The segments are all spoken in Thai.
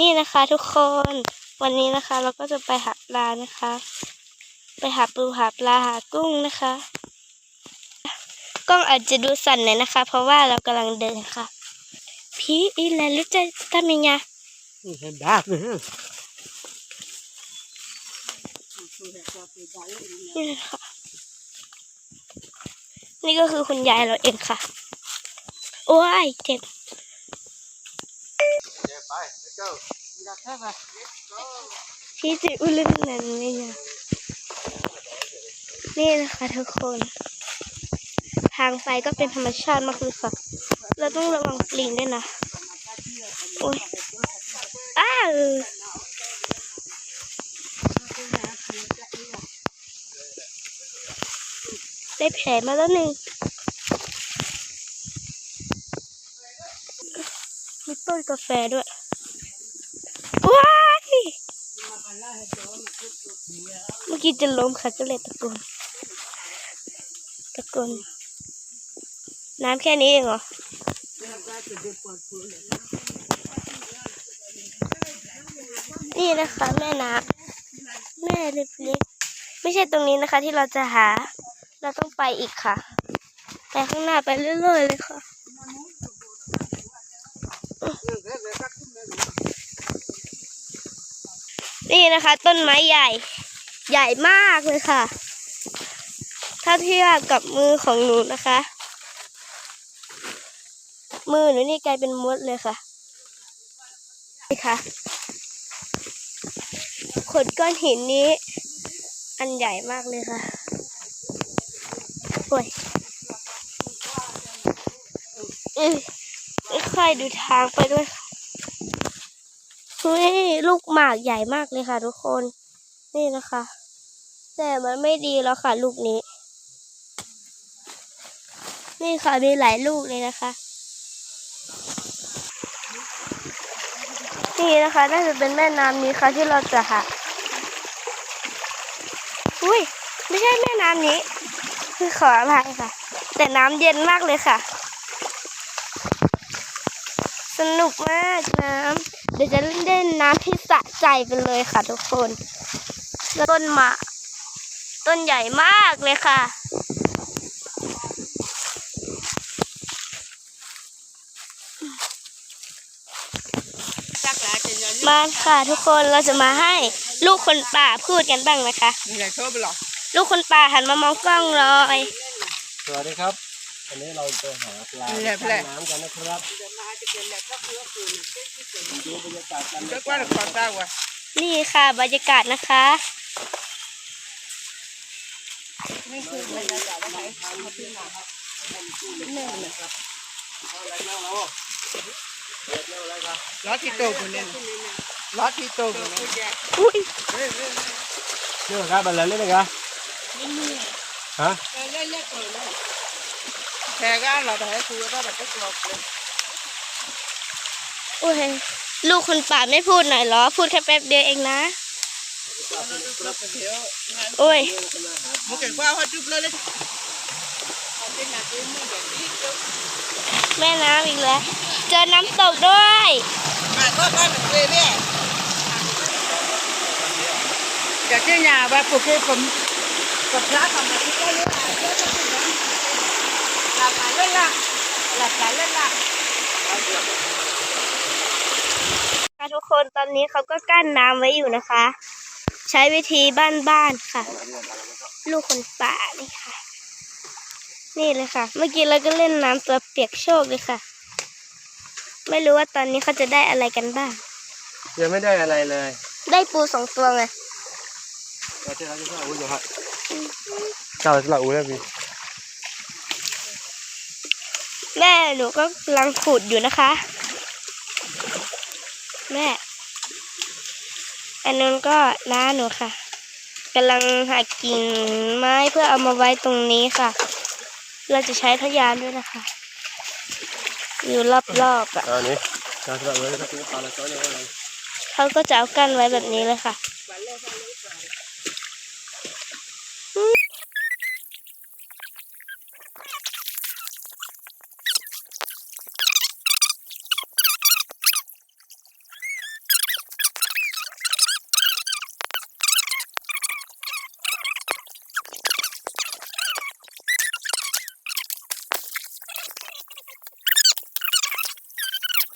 นี่นะคะทุกคนวันนี้นะคะ เราก็จะไปหาปลานะคะ ไปหาปูหาปลาหากุ้งนะคะกล้องอาจจะดูสั่นหน่อยนะคะ เพราะว่าเรากำลังเดินค่ะ พี่อีแลนรู้จะทำยังไงด่าเลยนี่นะคะนี่ก็คือคุณยายเราเองค่ะ โอ้ยเจ็บ ไป let's go อยากแค่ไหนพี่จะอุ้ลื่นนั่นเลยนะนี่นะคะทุกคน ทางไปก็เป็นธรรมชาติมากเลยค่ะ เราต้องระวังปลิงด้วยนะ โอ้ยอ้าวได้แผลมาแล้วหนึ่งมี ต้นกาแฟด้วยว้ายเมื่อกี้จะล้มค่ะก็เลยตะโกนตะโกนน้ำแค่นี้เองเหรอนี่นะคะแม่น้ำแม่เล็กๆไม่ใช่ตรงนี้นะคะที่เราจะหา เราต้องไปอีกค่ะ ไปข้างหน้าไปเรื่อยๆเลยค่ะ นี่นะคะ ต้นไม้ใหญ่ ใหญ่มากเลยค่ะ ถ้าเทียบกับมือของหนูนะคะ มือหนูนี่กลายเป็นมดเลยค่ะนี่ค่ะขดก้อนหินนี้ อันใหญ่มากเลยค่ะโอ้ยอือค่อยดูทางไปด้วยค่ะ เฮ้ยลูกหมากใหญ่มากเลยค่ะทุกคน นี่นะคะ แต่มันไม่ดีแล้วค่ะ ลูกนี้ นี่ค่ะมีหลายลูกเลยนะคะ นี่นะคะน่าจะเป็นแม่น้ำนี้ค่ะที่เราจะหาอุ้ยไม่ใช่แม่น้ำนี้ คือขออภัยค่ะ แต่น้ำเย็นมากเลยค่ะ สนุกมากน้ำ เดี๋ยวจะเล่นน้ำที่สะใจไปเลยค่ะทุกคนแล้วต้นหมากต้นใหญ่มากเลยค่ะ มาค่ะทุกคนเราจะมาให้ลูกคนป่าพูดกันบ้างนะคะนี่แหละชอบไปหรอ ลูกคนป่าหันมามองกล้องเลยสวัสดีครับ วันนี้เราไปหาปลาแหลบแหลบน้ำกันนะครับดูบรรยากาศกันก็นะคว่ารับความตาว่ะนี่ค่ะบรรยากาศนะคะล้อที่โตคนนี้ล้อที่โตคนนี้อุ้ยนี่ครับบันเลยเล่นไหมครับฮะ แค่ก็เราแต่ให้คุยก็แบบก็กรอบเลยอุ้ยลูกคนป่าไม่พูดหน่อยเหรอ พูดแค่แป๊บเดียวเองนะเดี๋ยวโอ้ยมึงเก่งกว่าเขาจุ๊บเลยเลยเอาเป็นหน้าที่มึงแบบนี้จุ๊บแม่น้ำอีกแล้ว เจอน้ำตกด้วยมาก็ก็แบบนี้เนี่ ยจากที่ nhà và phục cái phẩm phẩm giá phẩm là cái lứa là phải lên là là phải lên là ค่ะทุกคนตอนนี้เขาก็กั้นน้ำไว้อยู่นะคะ ใช้วิธีบ้านๆค่ะ ลูกคนป่านี่ค่ะ นี่เลยค่ะ เมื่อกี้เราก็เล่นน้ำตัวเปียกโชกเลยค่ะ ไม่รู้ว่าตอนนี้เขาจะได้อะไรกันบ้างยังไม่ได้อะไรเลย ได้ปูสองตัวไงเราจะเราจะสละอุ้ยอยู่ครับเจ้าสละอุ้ยแล้วพี่ แม่หนูก็กำลังขุดอยู่นะคะ แม่ อันนู้นก็น้าหนูค่ะกำลังหากิ่งไม้เพื่อเอามาไว้ตรงนี้ค่ะ เราจะใช้พยานด้วยนะคะ อยู่รอบๆอะอันนี้เจ้าสละอุ้ยแล้วก็ปลาละจ้อยเนี่ยอะไรเขาก็จะเอากั้นไว้แบบนี้เลยค่ะ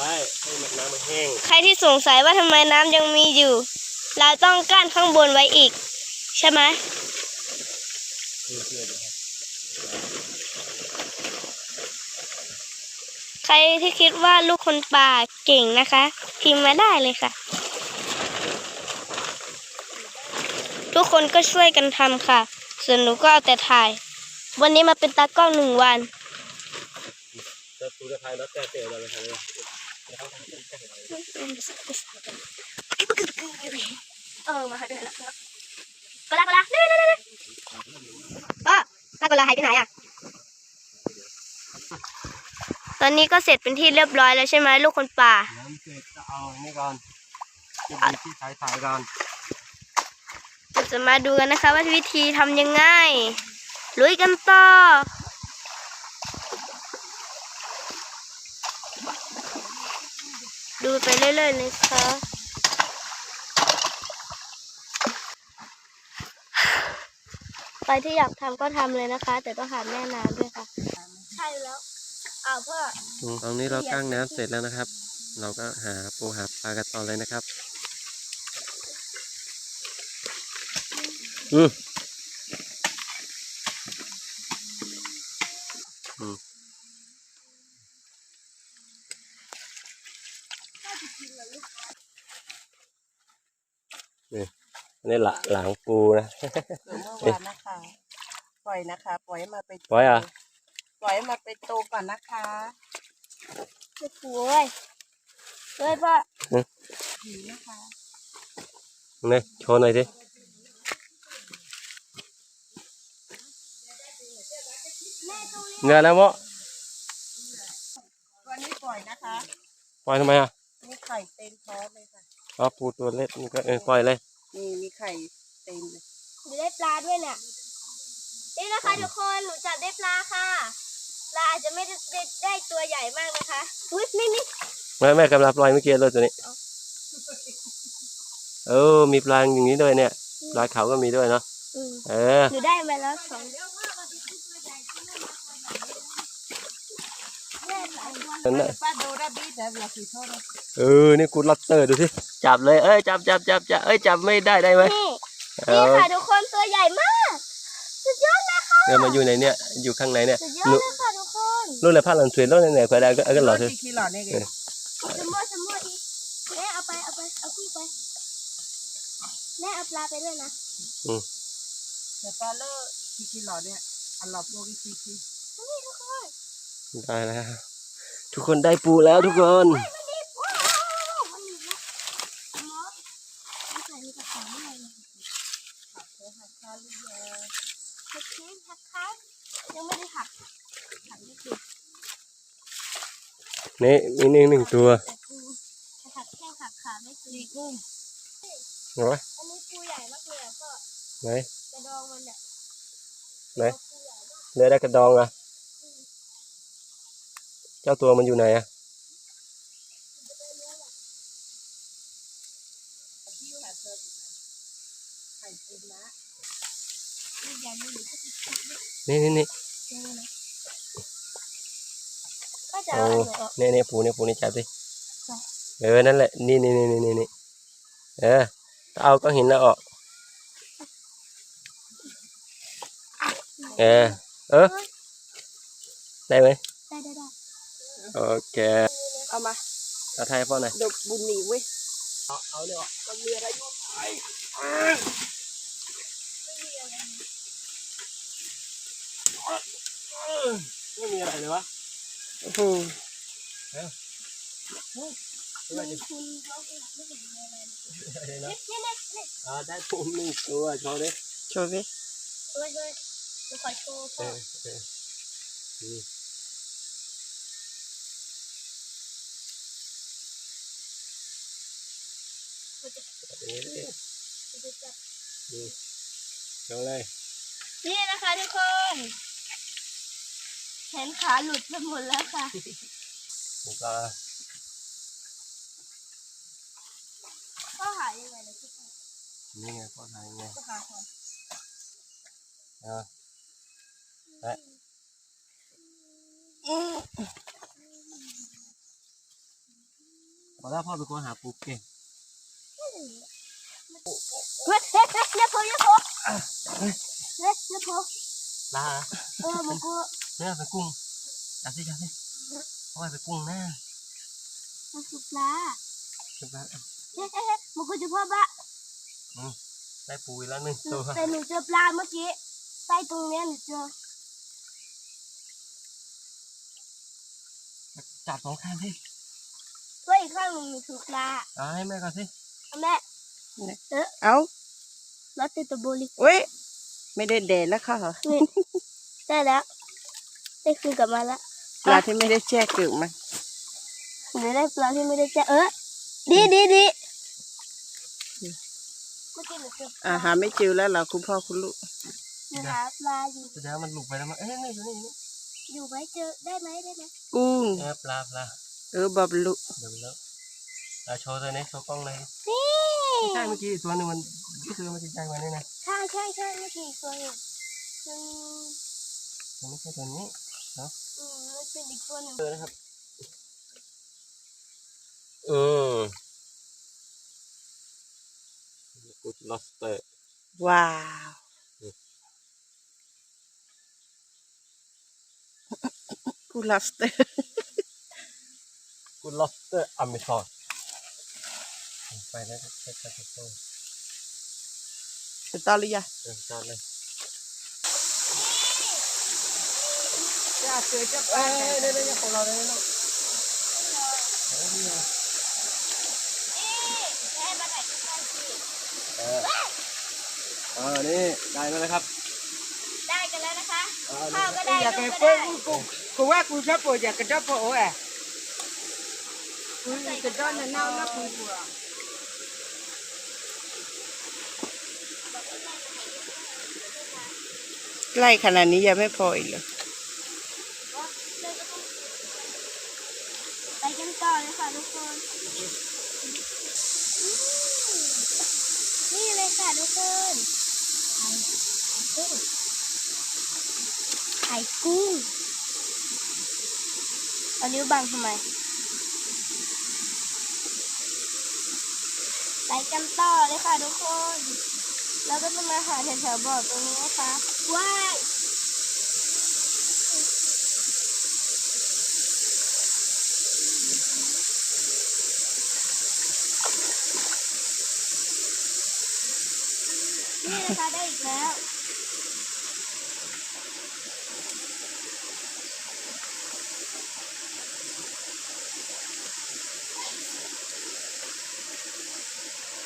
ใช่ให้มันน้ำมันแห้ง ใครที่สงสัยว่าทำไมน้ำยังมีอยู่ เราต้องกั้นข้างบนไว้อีก ใช่ไหมคือเพื่อนนะครับใครที่คิดว่าลูกคนป่าเก่งนะคะ พิมพ์มาได้เลยค่ะ ทุกคนก็ช่วยกันทำค่ะ ส่วนหนูก็เอาแต่ถ่าย วันนี้มาเป็นตากล้องหนึ่งวัน จะตูจะทายแล้วแต่เตะเราเลยครับ เออมาด้วยแล้วก็ลาก็ลาเร็วเร็วเร็วก็ลาก็ลาหายไปไหนอะตอนนี้ก็เสร็จเป็นที่เรียบร้อยแล้วใช่ไหมลูกคนป่าน้ำเสร็จจะเอานี่ก่อนจะดูที่ถ่ายถ่ายก่อนจะมาดูกันนะคะว่าวิธีทำยังไงลุยกันต่อ ดูไปเรื่อยๆเลยค่ะใครที่อยากทำก็ทำเลยนะคะ แต่ต้องหาแม่น้ำด้วยค่ะ ใช่แล้วอ้าวพ่อตอนนี้เรากั้งน้ำเสร็จแล้วนะครับ เราก็หาปูหาปลากันต่อเลยนะครับ อืม นี่อันนี่หละหลังปูนะ เมื่อวานนะคะ ปล่อยนะคะ ปล่อยให้มาไปโตปล่อยอะ ปล่อยให้มาไปโตก่อนนะคะจะป่วยเฮ้ยพ่อผีนะคะนี่โชว์หน่อยสิเนื้อแล้วมั้งตัวนี้ปล่อยนะคะ ปล่อยทำไมอะ มีไข่เต็มท้องเลยค่ะอ๋อปูตัวเล็กนี่ก็เออปล่อยเลย นี่มีไข่เต็มเลยหนูได้ปลาด้วยเนี่ยนี่นะคะทุกคนหนูจับได้ปลาค่ะปลาอาจจะไม่ได้ได้ได้ตัวใหญ่มากนะคะอุ้ยนี่นี่แม่แม่กำลังปล่อยเมื่อกี้เลยตัวนี้เออมีปลาอย่างนี้ด้วยเนี่ยปลาเขาก็มีด้วยเนาะอืมเออหนูได้มาแล้วสอง นั่นน่ะป้าดูได้บีแต่อย่าสีโทษนะเออ นี่กูล็อตเตอร์ดูสิ จับเลย เอ้ย จับจับจับจับเอ้ย จับไม่ได้ได้ไหมนี่เอนี่อค่ะทุกคนตัวใหญ่มาก สุดยอดเลยค่ะเนี่ยมาอยู่ในเนี่ยอยู่ข้างในเนี่ยสุดยอดนู่เลยค่ะทุกคนนู่นเลยผ้าหลังสวยนู่นเนี่ยใครได้ก็ก็หล่อเถรอะถกี่กิโลเนี่ยเออสมมติสมมติอีกแม่เอาไป เอาไป เอาคู่ไป แม่เอาปลาไปด้วยนะเดี๋ยวปลาเลอร์กี่กิโลเนี่ยอันหลอบโลกี่กิโลนี่ทุกคนได้แล้ว ทุกคนได้ปูแล้วทุกคนมันดีว้าวมันดีแล้วมอสมันใส่ในกระเป๋าอะไรเนี่ยหักคาลูกยาหักแข้งหักขายังไม่ได้หักหักไม่ถึงนี่มีหนึ่งหนึ่งตัวแต่กูหักแข้งหักขาไม่ถึงกุ้งเห็นไหมอันนี้ปูใหญ่มากเลยอะก็ไหนกระดองมันเนี่ยไหนเนื้อได้กระดองอะ เจ้าตัวมันอยู่ไหนอะที่หักเธอไข่เต็มนะลูกใหญ่ไม่อยู่ก็จะนี่นี่นี่เจอนะก็จะโอ้เอาอันนี้ออกนี่นี่ปูนี่ปูนี่จับดิจ้ะเออนั่นแหละนี่นี่นี่นี่นี่นี่เออเอาก็หินแล้วออกเออเออได้ไหมได้ได้ได้ โอเค เอามาเอาไทยพ่อหน่อยดกบุญหนีเว้ยเอาเอาเนี่ยออกมันมีอะไรอยู่ไม่มีอะไรเลยวะโอ้โหไม่มีคุณเขาเองไม่เห็นมีอะไรเลยอะไรนะนี่นี่นี่อ่าได้ปูหนึ่งตัวโชว์ดิโชว์สิเฮ้ยเฮ้ยหนูขอโชว์เอพ่อ อเออนี่อันนี้ดิหนูจะจับนี่โชว์เลย นี่นะคะทุกคน เห็นขาหลุดไปหมดแล้วค่ะแล้วก็ก็หายยังไงนะทุกคนนี่ไงพ่อทายไงก็หาก่อนอ่าและนมาแล้วพ่อเป็นคนหาปูเก่ง เฮ้ยเฮ้ยเฮ้ยเนี่ยพเนี่ยพเฮ้ยเนี่ยพลาเออมันก็เนี่ยไปกุ้งจับสิจับสิเอาไปกุ้งแน่มันคือปลาจับแล้วเฮ้ยเฮ้ยเฮ้ยมันก็จะพ่อบ้าได้ปูอีกแล้วหนึ่งตัวแต่หนูเจอปลาเมื่อกี้ใต้ตรงเนี้ยหนูเจอจับสองข้างสิตัวอีกข้างหนึ่งหนูถือปลาเอาให้แม่ก่อนสิ แม่เอ้ารถติดตัวโบลิกเว้ยไม่ได้แดดแล้วค่ะเหรอนี่ได้แล้วได้คืนกลับมาแล้วปลาที่ไม่ได้แช่เกลือมันหนูได้ปลาที่ไม่ได้แจ้เออดีดีดีเมื่อกี้หนูเจออาหาไม่เจอแล้วเหราคุณพ่อคุณลูกหนูหาปลาอยู่แสดงว่ามันหลุดไปแล้วมั้งเอ้ยนี่อยู่นี่อยู่นี่อยู่ไหมเจอได้ไหมได้ไหมกุ้งเออปลาปลาเออบอบลุเดี๋ยวแล้วเอาโชว์ตัวนี้โชว์กล้องเลยนี่ไม่ ใช่เมื่อกี้ตัวหนึงมันก็คือมันจะใจไว้นี่นะใช่ใช่ใช่เมื่อกี้อีกตัวหนึ่งอืมมันไม่ใช่ตัวนี้อืมมันเป็นอีกตัวหนึ่งเออนะครับเออกูลอสเตอร์ว้าว กูลับสเตอร์ กูลอสเตอร์อเมซอน ไปแล้วใช้กระตุ้นจะต่อหรือยังเออจอดเลยจะเจอจะเอ้ปลายเดี๋ยวเดี๋ยวของเราเลยเนาะนี่ให้มาถ่ายใกล้ๆสิเออเออนี่ได้มาแล้วครับ ได้กันแล้วนะคะเออข้าวก็ได้อยากลูไปกก็เปิ้ได้ลกูกูว่ากูชอบปวดอยากกระชอบปวดโอ้ยกูกระชอบเน่าแล้วกูปวด ใกล้ขนาดนี้ยังไม่พออีกเหรอไปกันต่อเลยค่ะทุกคน นี่เลยค่ะทุกคนไข่กุ้งเอานิ้วบังทำไม ไปกันต่อเลยค่ะทุกคน แล้วก็จะมาหาแถวๆบ่อตรงนี้นะคะว้ายนี่นะคะได้อีกแล้ว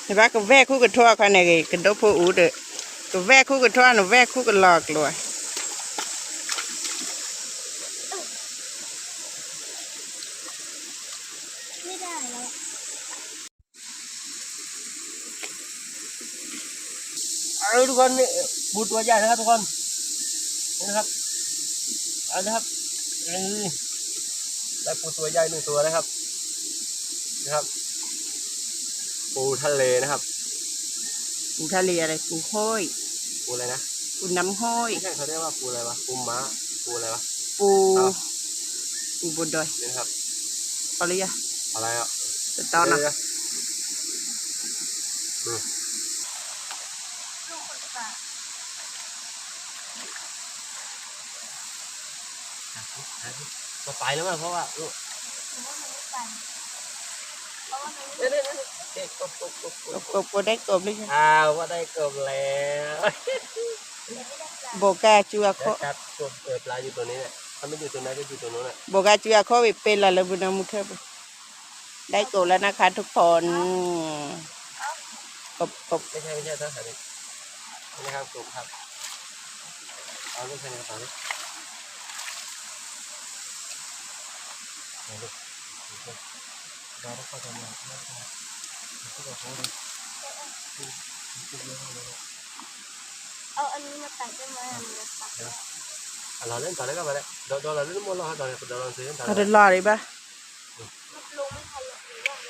นปะก็แวกคู่กับทั่วกันไงกันโดพูอูเด้อก็แวกคู่กับทั่วหนูแวกคู่กับหลอกเลยไม่ได้แล้วเอาทุกคนนี่ปูตัวใหญ่นะครับทุกคนนี่นะครับเอานะครับนี่ได้ปูตัวใหญ่หนึ่งตัวนะครับนะครับ ปูทะเลนะครับ ปูทะเลอะไรปูห้อยปูอะไรนะปูน้ำห้อยไม่ใช่เขาเรียกว่าปูอะไรวะปูม้าปูอะไรวะปูอ้าวปูบนดอยนี่นะครับเอาเลยอะอะไรอะจะต่อนะเดี๋ยวลูกคนป่าๆมาไปแล้วมั้งเพราะว่าลูกหรือว่ามันไม่ไปเพราะว่ามันไม่เดี๋ยวเดี๋ยว เดี๋ยวเด็กกบกบกบกกบบกบกบได้กบเลยค่ะอ้าวว่าได้กบแล้วได้ปลาโบกาจัวโคครับกบเออปลาอยู่ตัวนี้เนี่ยถ้าไม่อยู่ตัวนั้นก็อยู่ตัวนู้นอะโบกาจัวโควิเป็นละเลยบุญมุเทบได้กบแล้วนะคะทุกคนกบกบไม่ใช่ไม่ใช่ท่านสามีนี่นะครับกบครับเอาลูกใส่ในกระเป๋าดิเอาลูกเอาลูกเราต้องเข้าใจมันไม่ได้ที่เราพูด เอาอันนี้มาตัดได้ไหมอันนี้มาตัดได้เราเล่นต่อได้ก็ไปเลยดี๋ยวเราเล่นหมดแล้วเดี๋ยวเดี๋ยวเราซื้อต่อเอาเดินรอเลยปะมันลงไม่ทันหรอกหรือว่าน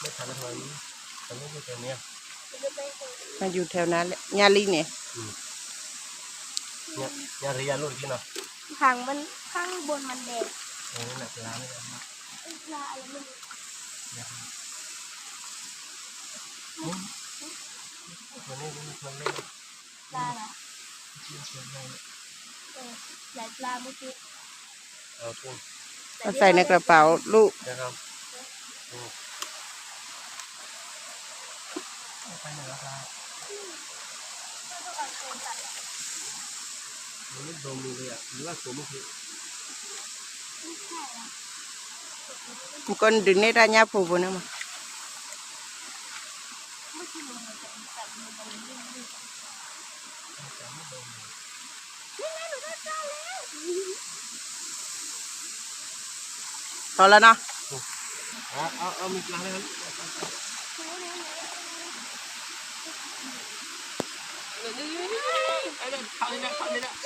ไม่ทันแล้วทำไมมันไม่อยู่เนี้ย มาอยู่แถวนั้นแหละญาลีเนี่ย เนี่ยเนี่ยเรียนรุ่นที่เนาะหางมันข้างบนมันแดงออนั่แหละปลาไม่ได้เป็นปลาอะไรไม่รู้ ตัวนี้มันมันเล่นปลาเหรอเออใหญ่ปลาเมื่อกี้เอาตุ้งเอาใส่ในกระเป๋าลูกนะครับอืมไปไหนแล้วครับมันไม่โดนมือเลยอะหรือว่าตัวมันคือ มันก้นดึงในด้านยาผูบนะมาพอแล้วนะเอาเอาเอามีปลาเลยครับ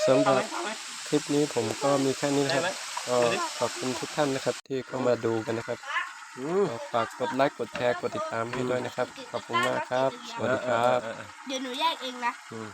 สำหรับคลิปนี้ผมก็มีแค่นี้นะครับก็ขอบคุณทุกท่านนะครับที่เข้ามาดูกันนะครับ ก็ฝากกดไลค์กดแชร์กดติดตามให้ด้วยนะครับ ขอบคุณมากครับ สวัสดีครับ เดี๋ยวหนูแยกเองนะ อืม